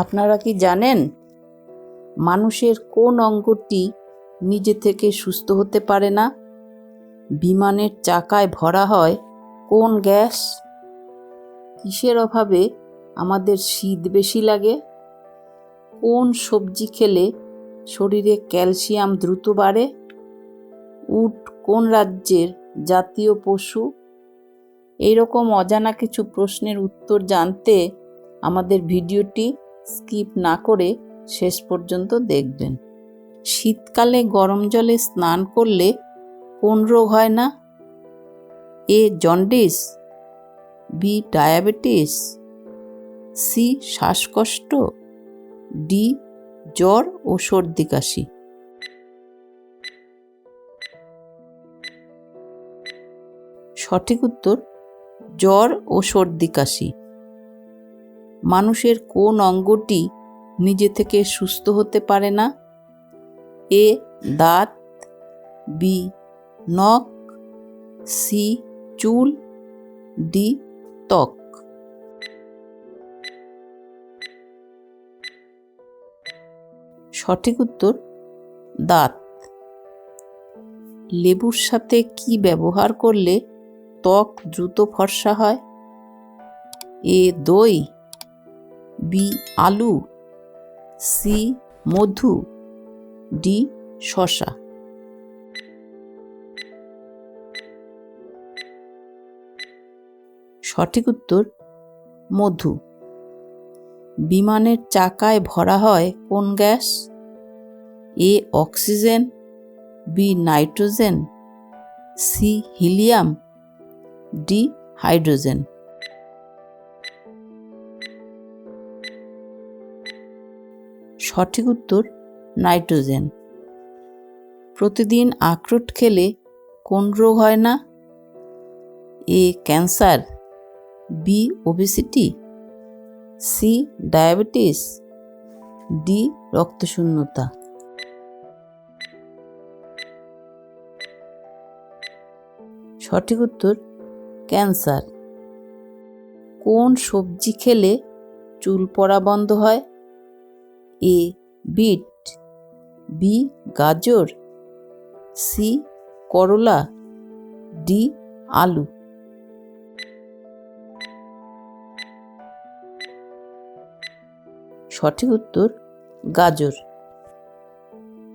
আপনারা কি জানেন? মানুষের কোন অঙ্গটি নিজে থেকে সুস্থ হতে পারে না? বিমানের চাকায় ভরা হয় কোন গ্যাস? কিসের অভাবে আমাদের শীত বেশি লাগে? কোন সবজি খেলে শরীরে ক্যালসিয়াম দ্রুত বাড়ে? উট কোন রাজ্যের জাতীয় পশু? এইরকম অজানা কিছু প্রশ্নের উত্তর জানতে আমাদের ভিডিওটি স্কিপ না করে শেষ পর্যন্ত দেখবেন। শীতকালে গরম জলে স্নান করলে কোন রোগ হয় না? A jaundice, B diabetes, C শ্বাসকষ্ট, ডি জ্বর ও সর্দি কাশি। সঠিক উত্তর, জ্বর ও সর্দি কাশি। মানুষের কোন অঙ্গটি নিজে থেকে সুস্থ হতে পারে না? এ, দাঁত, বি, নখ, সি, চুল, ডি, ত্বক। সঠিক উত্তর, দাঁত। লেবুর সাথে কি ব্যবহার করলে ত্বক দ্রুত ফর্সা হয়? এ, দই। বি আলু, সি মধু, ডি শশা সঠিক উত্তর, মধু। বিমানের চাকায় ভরা হয় কোন gas? A oxygen, B nitrogen, C helium, D hydrogen. সঠিক উত্তর, নাইট্রোজেন। প্রতিদিন আখরোট খেলে কোন রোগ হয় না? A, cancer, B obesity C diabetes D রক্তশূন্যতা। সঠিক উত্তর, ক্যান্সার। কোন সবজি খেলে চুল পড়া বন্ধ হয়? এ বিট, বি গাজর, সি করলা, ডি আলু। সঠিক উত্তর, গাজর।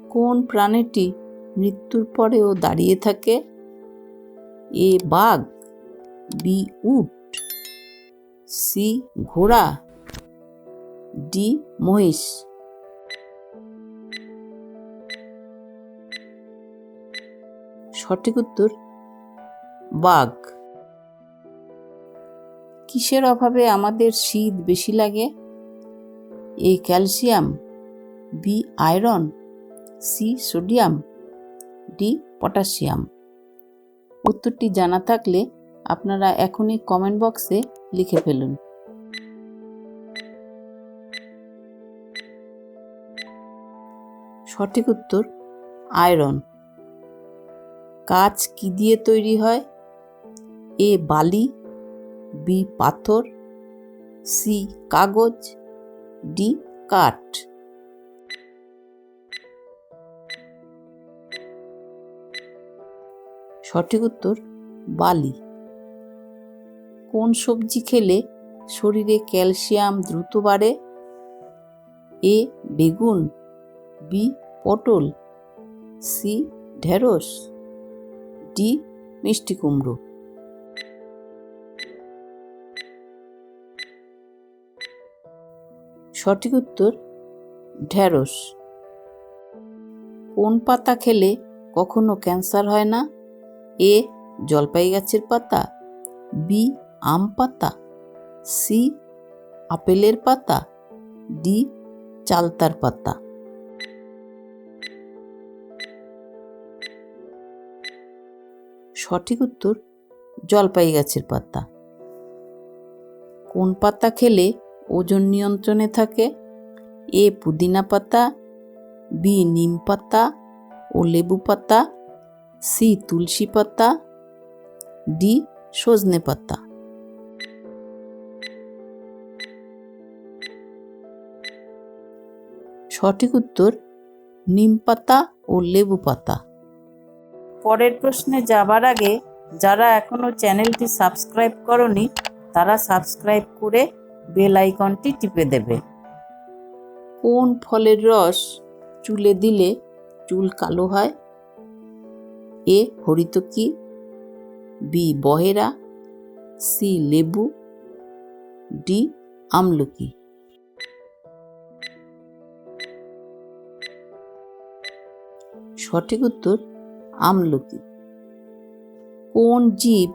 কোন প্রাণীটি মৃত্যুর পরেও দাঁড়িয়ে থাকে? এ বাঘ, বি উট, সি ঘোড়া, ডি মহিষ। সঠিক উত্তর, বাঘ। কিসের অভাবে আমাদের শীত বেশি লাগে? A calcium, B iron, C sodium, D potassium. উত্তরটি জানা থাকলে আপনারা এখনই কমেন্ট বক্সে লিখে ফেলুন। সঠিক উত্তর, আয়রন। কাঁচ কি দিয়ে তৈরি হয়? এ বালি, বি পাথর, সি কাগজ, ডি কাঠ। সঠিক উত্তর, বালি। কোন সবজি খেলে শরীরে ক্যালসিয়াম দ্রুত বাড়ে? এ বেগুন, বি পটল, সি ঢেঁড়স। ডি মিষ্টি কুমড়ো। সঠিক উত্তর, ঢেঁড়স। কোন পাতা খেলে কখনো ক্যান্সার হয় না? এ জলপাই গাছের পাতা, বি, আম পাতা, সি, আপেলের পাতা, ডি, চালতার পাতা। সঠিক উত্তর জলপাই গাছের পাতা। কোন পাতা খেলে ওজন নিয়ন্ত্রণে থাকে? এ পুদিনা পাতা, বি নিম পাতা ও লেবু পাতা, সি তুলসী পাতা, ডি সজনে পাতা। সঠিক উত্তর, নিম পাতা ও লেবু পাতা। পরের প্রশ্নে যাবার আগে, যারা এখনও চ্যানেলটি সাবস্ক্রাইব করনি, তারা সাবস্ক্রাইব করে বেল আইকনটি টিপে দেবে। কোন ফলের রস চুলে দিলে চুল কালো হয়? এ, হরিতকি, বি, বহেরা, সি, লেবু, ডি, আমলকি। সঠিক উত্তর আমলকি। কোন জীব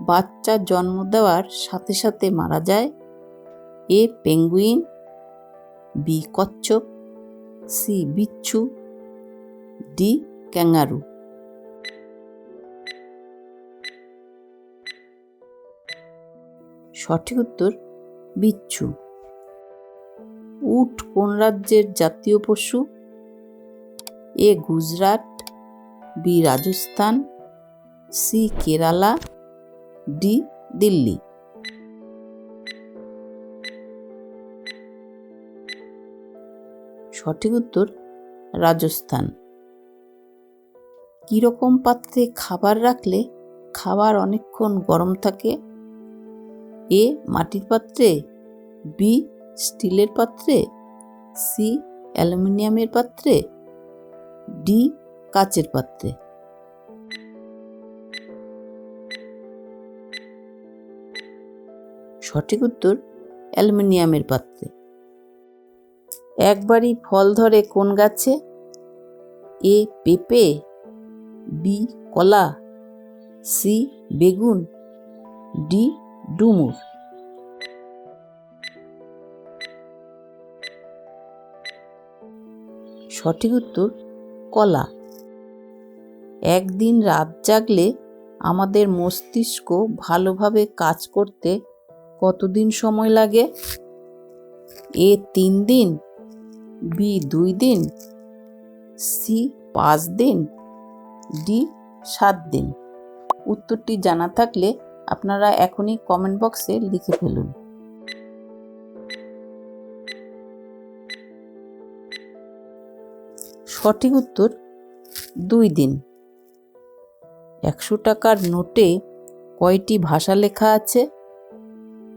বাচ্চা জন্ম দেওয়ার সাথে সাথে মারা যায়? এ পেঙ্গুইন, বি কচ্ছপ, সি বিচ্ছু, ডি ক্যাঙ্গারু। সঠিক উত্তর, বিচ্ছু। উট কোন রাজ্যের জাতীয় পশু? A Gujarat B Rajasthan, C Kerala, D Delhi. সঠিক উত্তর, রাজস্থান। কীরকম পাত্রে খাবার রাখলে খাবার অনেকক্ষণ গরম থাকে? এ মাটির পাত্রে, বি স্টিলের পাত্রে, সি অ্যালুমিনিয়ামের পাত্রে, ডি কাচের পাত্রে। সঠিক উত্তর, অ্যালুমিনিয়ামের পাত্রে। একবারই ফল ধরে কোন গাছে? এ, পেঁপে, বি, কলা, সি, বেগুন, ডি, ডুমুর। সঠিক উত্তর, কলা। একদিন রাত জাগলে আমাদের মস্তিষ্ক ভালোভাবে কাজ করতে কতদিন সময় লাগে? এ তিন দিন? বি দুই দিন? সি পাঁচ দিন? ডি সাত দিন? উত্তরটি জানা থাকলে আপনারা এখনই কমেন্ট বক্সে লিখে ফেলুন। সঠিক উত্তর দুই দিন। একশো টাকার নোটে কয়টি ভাষা লেখা আছে?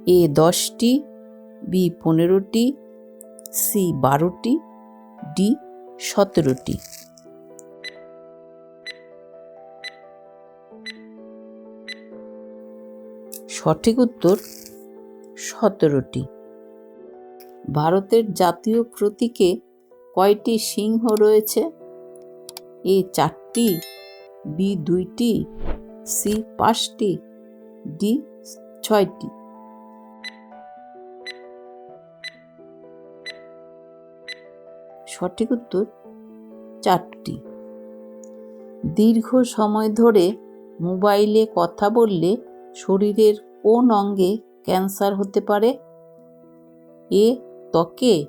এ দশটি, বি পনেরোটি, সি বারোটি, ডি সতেরোটি। সঠিক উত্তর সতেরোটি। ভারতের জাতীয় প্রতীকে কয়টি সিংহ রয়েছে? এ চারটি বি দুইটি, সি পাঁচটি, ডি ছয়টি। সঠিক উত্তর চারটি। দীর্ঘ সময় ধরে মোবাইলে কথা বললে শরীরের কোন অঙ্গে ক্যান্সার হতে পারে? এ ত্বকে,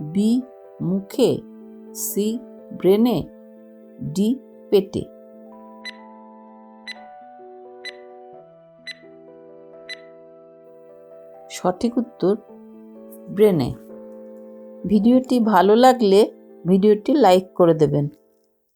বি মুখে, সি ব্রেনে, ডি পেটে। সঠিক উত্তর ব্রেনে। ভিডিওটি ভালো লাগলে ভিডিওটি লাইক করে দেবেন।